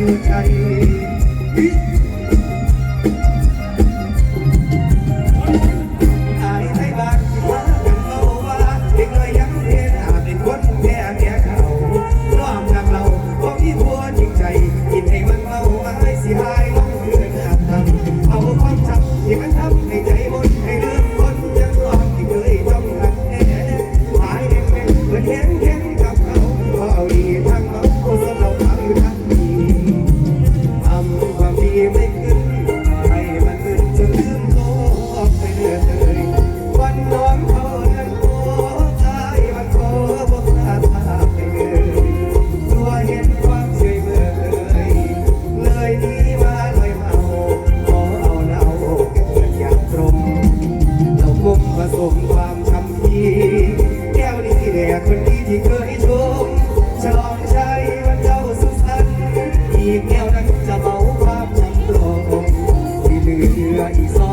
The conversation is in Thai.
you tight. แก้วนั้นจะเมาภาพจำตรงที่เหลืออีก